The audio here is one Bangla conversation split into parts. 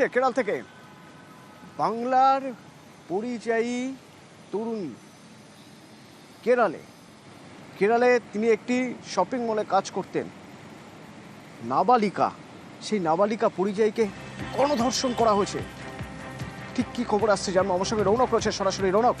এসছে কেরাল থেকে। বাংলার পরিযায়ী তরুণী কেরালে। কেরালে তিনি একটি শপিং মলে কাজ করতেন। নাবালিকা, সেই নাবালিকা পরিযায়ীকে গণধর্ষণ করা হয়েছে। ঠিক কি খবর আসছে জানব? আমার সঙ্গে রৌনক রয়েছে সরাসরি। রৌনক?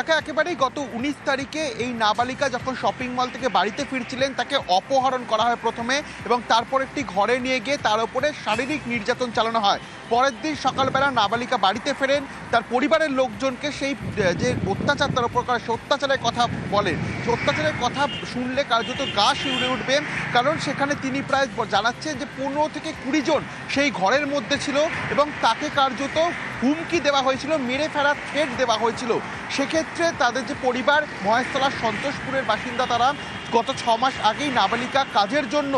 দেখো একেবারেই গত উনিশ তারিখে এই নাবালিকা যখন শপিং মল থেকে বাড়িতে ফিরছিলেন, তাকে অপহরণ করা হয় প্রথমে এবং তারপর একটি ঘরে নিয়ে গিয়ে তার উপরে শারীরিক নির্যাতন চালানো হয়। পরের দিন সকালবেলা নাবালিকা বাড়িতে ফেরেন, তার পরিবারের লোকজনকে সেই, যে অত্যাচার, তার উপর করা সেই অত্যাচারের কথা বলেন। সেই অত্যাচারের কথা শুনলে কার্যত গা শিউরে উঠবেন কারণ সেখানে তিনি প্রায় জানাচ্ছেন যে পনেরো থেকে কুড়ি জন সেই ঘরের মধ্যে ছিল এবং তাকে কার্যত হুমকি দেওয়া হয়েছিল, মেরে ফেরার থ্রেট দেওয়া হয়েছিল। সেক্ষেত্রে তাদের যে পরিবার, মহেশতলা সন্তোষপুরের বাসিন্দা তারা গত ছ মাস আগেই নাবালিকা কাজের জন্য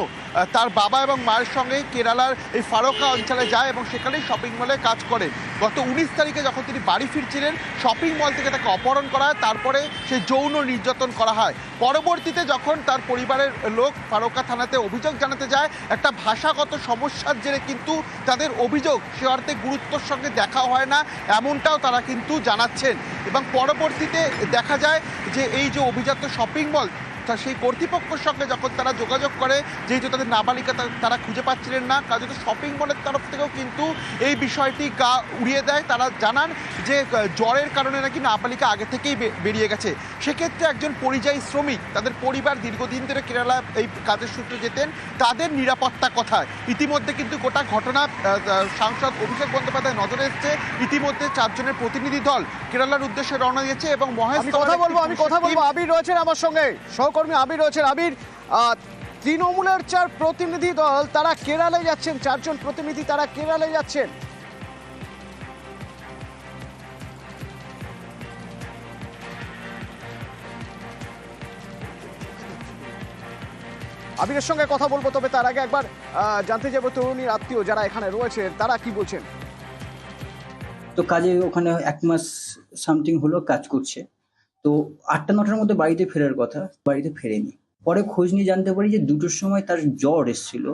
তার বাবা এবং মায়ের সঙ্গে কেরালার এই ফারোকা অঞ্চলে যায় এবং সেখানেই শপিং মলে কাজ করেন গত উনিশ তারিখে যখন তিনি বাড়ি ফিরছিলেন শপিং মল থেকে তাকে অপহরণ করা হয়, তারপরে সে যৌন নির্যাতন করা হয়। পরবর্তীতে যখন তার পরিবারের লোক ফারোকা থানাতে অভিযোগ জানাতে যায়, একটা ভাষাগত সমস্যার জেরে কিন্তু তাদের অভিযোগ সে অর্থে গুরুত্বর সঙ্গে দেখা হয় না, এমনটাও তারা কিন্তু জানাচ্ছেন। এবং পরবর্তীতে দেখা যায় যে এই যে অভিজাত শপিং মল তা সেই কর্তৃপক্ষের সঙ্গে যখন তারা যোগাযোগ করে যেহেতু তাদের নাবালিকা তারা খুঁজে পাচ্ছিলেন না কাজত শপিং মলের তরফ থেকেও কিন্তু এই বিষয়টি গা উড়িয়ে দেয়। তারা জানান যে জ্বরের কারণে নাকি নাবালিকা আগে থেকেই বেরিয়ে গেছে। সেক্ষেত্রে একজন পরিযায়ী শ্রমিক তাদের পরিবার দীর্ঘদিন ধরে কেরালা এই কাজের সূত্রে যেতেন তাদের নিরাপত্তা কথায়। ইতিমধ্যে কিন্তু গোটা ঘটনা সাংসদ অভিষেক বন্দ্যোপাধ্যায় নজরে এসছে। ইতিমধ্যে চারজনের প্রতিনিধি দল কেরালার উদ্দেশ্যে রওনা দিয়েছে এবং মহেশ কথা বলব আমি কথা বলব। আবির রয়েছেন আমার সঙ্গে। সহকর্মী আবির রয়েছেন। আবির তৃণমূলের চার প্রতিনিধি দল, তারা কেরালে যাচ্ছেন। চারজন প্রতিনিধি তারা কেরালে যাচ্ছেন। আবিরের সঙ্গে কথা বলব, তবে তার আগে একবার জানতে যাব তরুণীর আত্মীয় যারা এখানে রয়েছে তারা কি বলছেন? তো কাজে ওখানে এক মাস সামথিং হলো, কাজ করছে। তো আটটা, নটার মধ্যে বাড়িতে ফেরার কথা, বাড়িতে ফেরেনি। পরে খোঁজ নিয়ে জানতে পারি যে দুটোর সময় তার জ্বর এসেছিল।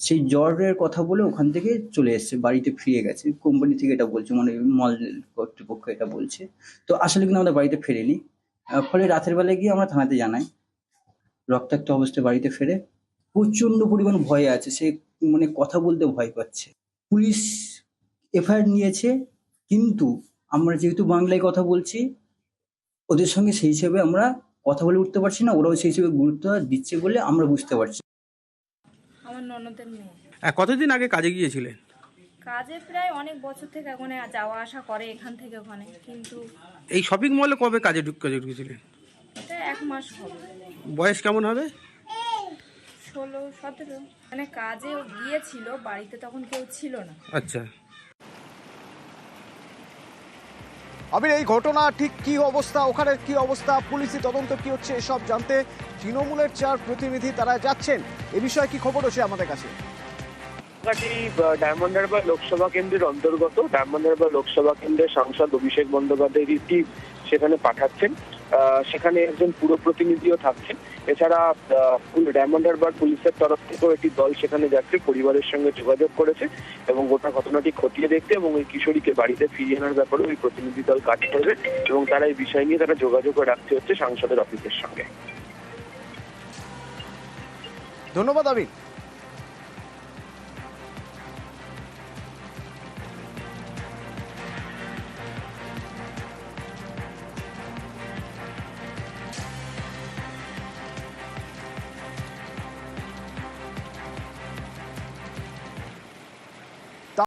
সেই জ্বরের কথা বলে ওখান থেকে চলে এসেছে, বাড়িতে ফিরে গেছে। কোম্পানি থেকে এটা বলছে মানে মল কর্তৃপক্ষ এটা বলছে। তো আসলে কিন্তু আমাদের বাড়িতে ফেরেনি। ফলে রাতের বেলায় গিয়ে আমরা থানাতে জানাই। রক্তাক্ত অবস্থায় বাড়িতে ফেরে। প্রচণ্ড পরিমাণ ভয়ে আছে, সে মানে কথা বলতে ভয় পাচ্ছে। পুলিশ এফআইআর নিয়েছে, কিন্তু আমরা যেহেতু বাংলায় কথা বলছি ওদের সঙ্গে সেই হিসেবে আমরা কথা বলে উঠতে পারছি না ওরাও সেই হিসেবে গুরুত্ব দিচ্ছে বলে আমরা বুঝতে পারছি। আমার ননদের মেয়ে। কতদিন আগে কাজে গিয়েছিলেন? কাজে প্রায় অনেক বছর থেকে ওখানে যাওয়া আসা করে এখান থেকে ওখানে কিন্তু এই শপিং মলে কবে কাজে ঢুক কাজে ঢুকেছিলেন? এটা এক মাস হবে। বয়স কেমন হবে? ষোলো সতেরো। মানে কাজে ও গিয়েছিল বাড়িতে তখন কেউ ছিল না। আচ্ছা। আবির, এই ঘটনা ঠিক কি অবস্থা? ওখানে কি অবস্থা? পুলিশি তদন্ত কি হচ্ছে এসব জানতে তৃণমূলের চার প্রতিনিধি তারা যাচ্ছেন। এ বিষয়ে কি খবর হচ্ছে আমাদের কাছে? ঘাটি ডায়মন্ড হারবার লোকসভা কেন্দ্রের অন্তর্গত। ডায়মন্ড হারবার লোকসভা কেন্দ্রের সাংসদ অভিষেক বন্দ্যোপাধ্যায় টিম সেখানে পাঠাচ্ছেন। সেখানে একজন পুরো প্রতিনিধিও থাকছেন। এছাড়া ডায়মন্ড হারবার পুলিশের তরফ থেকেও একটি দল সেখানে যাচ্ছে, পরিবারের সঙ্গে যোগাযোগ করেছে এবং গোটা ঘটনাটি খতিয়ে দেখতে এবং ওই কিশোরীকে বাড়িতে ফিরিয়ে আনার ব্যাপারে ওই প্রতিনিধি দল কাজ করবে এবং তারা এই বিষয় নিয়ে তারা যোগাযোগ রাখতে হচ্ছে সাংসদের অফিসের সঙ্গে। ধন্যবাদ, আবির।